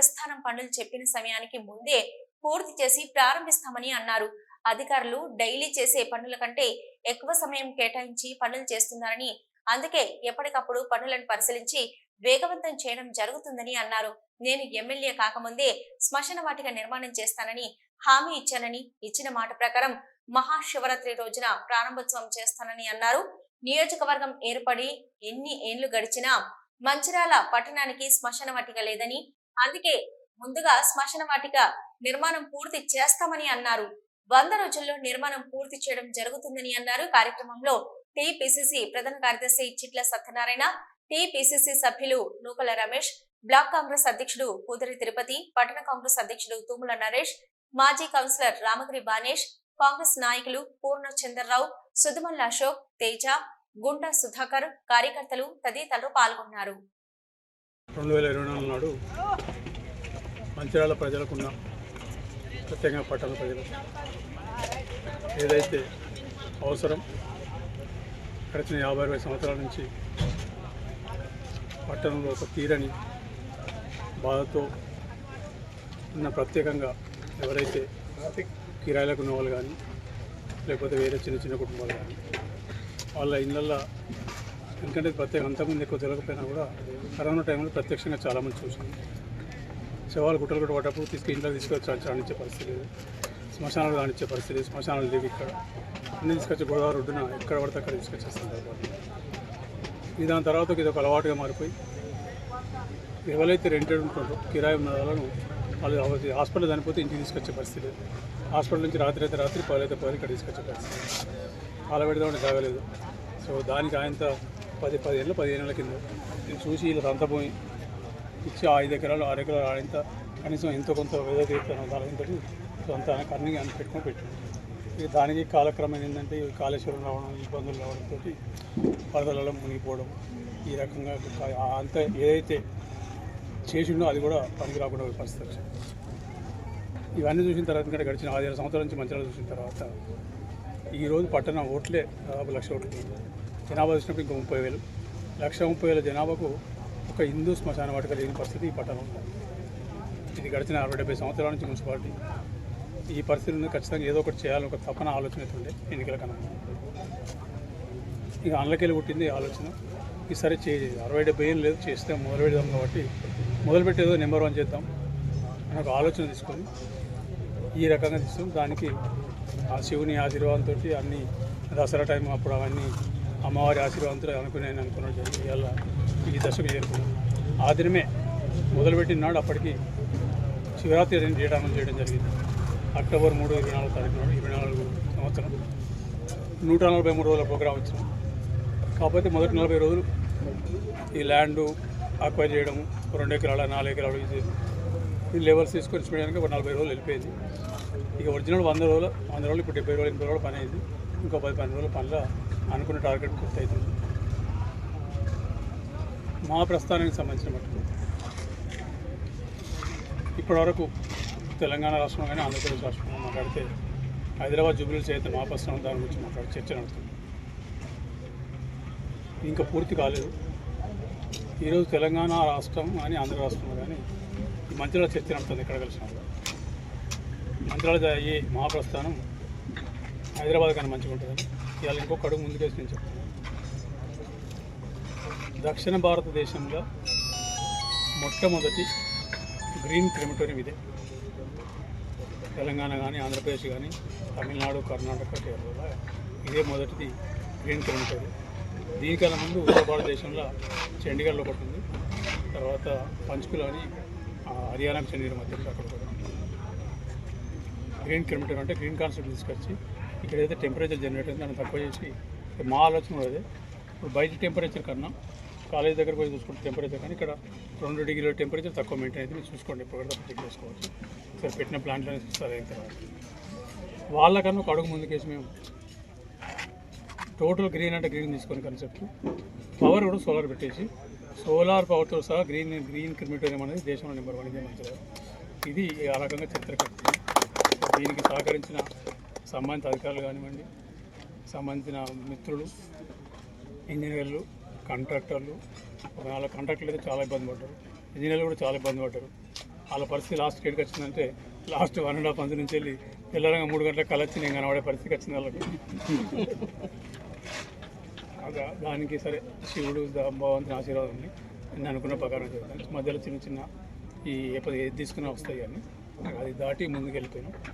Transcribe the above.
ప్రస్థానం పనులు చెప్పిన సమయానికి ముందే పూర్తి చేసి ప్రారంభిస్తామని అన్నారు. అధికారులు డైలీ చేసే పనుల కంటే ఎక్కువ సమయం కేటాయించి పనులు చేస్తున్నారని అందుకే ఎప్పటికప్పుడు పనులను పరిశీలించి వేగవంతం చేయడం జరుగుతుందని అన్నారు. నేను ఎమ్మెల్యే కాకముందే శ్మశాన వాటిక నిర్మాణం చేస్తానని హామీ ఇచ్చానని ఇచ్చిన మాట ప్రకారం మహాశివరాత్రి రోజున ప్రారంభోత్సవం చేస్తానని అన్నారు. నియోజకవర్గం ఏర్పడి ఎన్ని ఏండ్లు గడిచినా మంచిరాల పట్టణానికి శ్మశాన వాటిక లేదని అందుకే ముందుగా శ్మశాన వాటిక నిర్మాణం పూర్తి చేస్తామని అన్నారు. వంద రోజుల్లో నిర్మాణం పూర్తి చేయడం జరుగుతుందని అన్నారు. కార్యక్రమంలో టిపిసిసి ప్రధాన కార్యదర్శి చిట్ల సత్యనారాయణ టిపిసిసి సభ్యులు నూకల రమేష్ బ్లాక్ కాంగ్రెస్ అధ్యక్షుడు పూదరి తిరుపతి పట్టణ కాంగ్రెస్ అధ్యక్షుడు తూముల నరేష్ మాజీ కౌన్సిలర్ రామగిరి బానేష్ కాంగ్రెస్ నాయకులు పూర్ణ చంద్రరావు సుధమల్ అశోక్ తేజ గుండా సుధాకర్ కార్యకర్తలు తదితరులు పాల్గొన్నారు. రెండు వేల ఇరవై నాలుగు నాడు మంచిర్యాల ప్రజలకున్న ప్రత్యేకంగా పట్టణ ప్రజలకు ఏదైతే అవసరం గడిచిన యాభై అరవై సంవత్సరాల నుంచి పట్టణంలో ఒక తీరని బాధతో ఉన్న ప్రత్యేకంగా ఎవరైతే కిరాయిలకు ఉన్న వాళ్ళు కానీ లేకపోతే వేరే చిన్న చిన్న కుటుంబాలు కానీ వాళ్ళ ఇళ్ళల్లో ఎందుకంటే ప్రత్యేక అంతకుముందు ఎక్కువ తెలియకపోయినా కూడా కరోనా టైంలో ప్రత్యక్షంగా చాలామంది చూసాం. శవాలు గుట్టలు కూడా పడ్డప్పుడు తీసుకు ఇంట్లో తీసుకొచ్చి రాణించే పరిస్థితి లేదు. శ్మశానాలు రాణించే పరిస్థితి లేదు. శ్మశానాలు లేవు ఇక్కడ. అన్ని తీసుకొచ్చి గోదావరి ఒడ్డున ఎక్కడ పడితే అక్కడ తీసుకొచ్చేస్తారు దాని తర్వాత ఇది ఒక అలవాటుగా మారిపోయి ఎవరైతే రెంటెడ్ ఉంటుందో కిరాయి ఉన్న వాళ్ళను వాళ్ళు హాస్పిటల్ చనిపోతే ఇంటికి తీసుకొచ్చే పరిస్థితి లేదు. హాస్పిటల్ నుంచి రాత్రి అయితే రాత్రి పగలైతే పగలు ఇక్కడ తీసుకొచ్చే పరిస్థితి అలా పెడదామని జాగలేదు సో దానికి ఆయనతో పది పది ఏళ్ళు పదిహేను ఏళ్ళ కింద. నేను చూసి వీళ్ళు సంతపోయి ఇచ్చి ఐదు ఎకరాలు ఆరు ఎకరాలు ఆడింత కనీసం ఎంతో కొంత వేద తీర్థం దానితో సొంత కన్నీ అని పెట్టుకొని పెట్టాను. దానికి కాలక్రమం ఏంటంటే కాళేశ్వరం రావడం ఇబ్బందులు రావడంతో వరదలలో మునిగిపోవడం ఈ రకంగా అంత ఏదైతే చేసిండో అది కూడా పనికి రాకుండా పరిస్థితి ఇవన్నీ చూసిన తర్వాత ఇంకా గడిచిన ఆరు సంవత్సరాల నుంచి మంచిగా చూసిన తర్వాత ఈరోజు పట్టణ ఓట్లే దాదాపు లక్ష ఓట్లు. జనాభా చూసినప్పుడు ఇంకో ముప్పై వేలు లక్ష ముప్పై వేల జనాభాకు ఒక హిందూ శ్మశాన వాటిక లేని పరిస్థితి ఈ పట్టణంలో ఇది గడిచిన అరవై డెబ్బై సంవత్సరాల నుంచి మున్సిపాలిటీ. ఈ పరిస్థితులను ఖచ్చితంగా ఏదో ఒకటి చేయాలని ఒక తపన ఆలోచన అయితే ఉండే ఎన్నికల కన్నా. ఇక అందులోకెళ్ళి పుట్టింది ఈ ఆలోచన. ఈసారి చే అరవై డెబ్బై ఏళ్ళు లేదు చేస్తే మొదలు పెడదాం కాబట్టి మొదలుపెట్టేదో నెంబర్ వన్ చేద్దాం అని ఒక ఆలోచన తీసుకొని ఈ రకంగా తీసుకుని దానికి ఆ శివుని ఆశీర్వాదంతో అన్ని దసరా టైం అప్పుడు అవన్నీ అమ్మవారి ఆశీర్వాదంతో అనుకునే అనుకున్నాడు ఇవాళ ఈ దశకు చేరుకున్నాను ఆ దినమే మొదలుపెట్టిన నాడు అప్పటికి శివరాత్రి అనేది చేయడం జరిగింది. అక్టోబర్ మూడు ఇరవై నాలుగు తారీఖు నాడు ఇరవై నాలుగు సంవత్సరం. నూట నలభై మూడు రోజుల ప్రోగ్రాం వచ్చింది. కాకపోతే మొదటి నలభై రోజులు ఈ ల్యాండ్ అక్వైర్ చేయడం రెండు ఎకరాల నాలుగు ఎకరాలు ఇది ఈ లెవెల్స్ తీసుకొని చేయడానికి ఒక నలభై రోజులు వెళ్ళిపోయింది. ఇక ఒరిజినల్ వంద రోజులు వంద రోజులు ఇప్పుడు డెబ్బై రోజులు ఎనభై రోజులు పని అయింది. ఇంకో పది పన్నెండు రోజుల పనిలో అనుకున్న టార్గెట్ పూర్తి అవుతుంది మా ప్రస్థానానికి సంబంధించిన మటుకు ఇప్పటివరకు తెలంగాణ రాష్ట్రంలో కానీ ఆంధ్రప్రదేశ్ రాష్ట్రంలో మాట్లాడితే హైదరాబాద్ జూబ్లీ చేత మా ప్రస్థానం దాని గురించి మాట్లాడి చర్చ నడుతుంది. ఇంకా పూర్తి కాలేదు. ఈరోజు తెలంగాణ రాష్ట్రం కానీ ఆంధ్ర రాష్ట్రంలో కానీ ఈ మంత్రుల చర్చ నడుతుంది ఎక్కడ కలిసిన కూడా. మంత్రాలు అయ్యే మహాప్రస్థానం హైదరాబాద్ కానీ మంచిగా ఉంటుందని ఇవాళ ఇంకొక అడుగు ముందుకేసి నేను చెప్తాను దక్షిణ భారతదేశంలో మొట్టమొదటి గ్రీన్ క్రిమిటోరియం ఇదే. తెలంగాణ కానీ ఆంధ్రప్రదేశ్ కానీ తమిళనాడు కర్ణాటక కేరళ ఇదే మొదటిది గ్రీన్ క్రిమిటోరియం. దీనికన్నా ముందు ఉత్తర భారతదేశంలో చండీగఢ్లో ఒకటి ఉంది. తర్వాత పంచ్కుల అని హర్యానాకు చెందిన మధ్యలో అక్కడ కూడా గ్రీన్ కిలోమీటర్ అంటే గ్రీన్ కాన్సెప్ట్ తీసుకొచ్చి ఇక్కడ ఏదైతే టెంపరేచర్ జనరేట్ అయింది దాన్ని తక్కువ చేసి మా ఆలోచన కూడా అదే. ఇప్పుడు బయట టెంపరేచర్ కన్నా కాలేజ్ దగ్గర పోయి చూసుకుంటే టెంపరేచర్ కానీ ఇక్కడ రెండు డిగ్రీల టెంపరేచర్ తక్కువ మెయింటైన్ అయితే మీరు చూసుకోండి ఎప్పుడు కూడా చెక్ చేసుకోవచ్చు. సరే పెట్టిన ప్లాంట్లో సరే అయిన తర్వాత. వాళ్ళకన్నా ఒక అడుగు ముందుకేసి మేము టోటల్ గ్రీన్ అంటే గ్రీన్ తీసుకొని కన్సెప్ట్ పవర్ కూడా సోలార్ పెట్టేసి సోలార్ పవర్తో సహా గ్రీన్ గ్రీన్ క్రిమిటోరియం అనేది దేశంలో నెంబర్ వన్ ఇదే మంచిది. ఇది ఆ రకంగా చరిత్ర దీనికి సహకరించిన సంబంధిత అధికారులు కానివ్వండి సంబంధించిన మిత్రులు ఇంజనీర్లు కాంట్రాక్టర్లు వాళ్ళ నాలుగు కాంట్రాక్టర్లు అయితే చాలా ఇబ్బంది పడ్డారు. ఇంజనీర్లు కూడా చాలా ఇబ్బంది పడ్డారు. వాళ్ళ పరిస్థితి లాస్ట్ గేట్కి వచ్చిందంటే last one and half month నుంచి వెళ్ళి తెల్లరంగా మూడు గంటలకు కలొచ్చి నేను కనబడే పరిస్థితికి వచ్చింది వాళ్ళకి. దానికి సరే శివుడు భగవంతుని ఆశీర్వాదం ఉంది. నేను అనుకున్న ప్రకారం చేస్తాను మధ్యలో చిన్న చిన్న ఈ ఎప్పుడు ఏది తీసుకున్నా వస్తాయి కానీ అది దాటి ముందుకు వెళ్ళిపోయాను.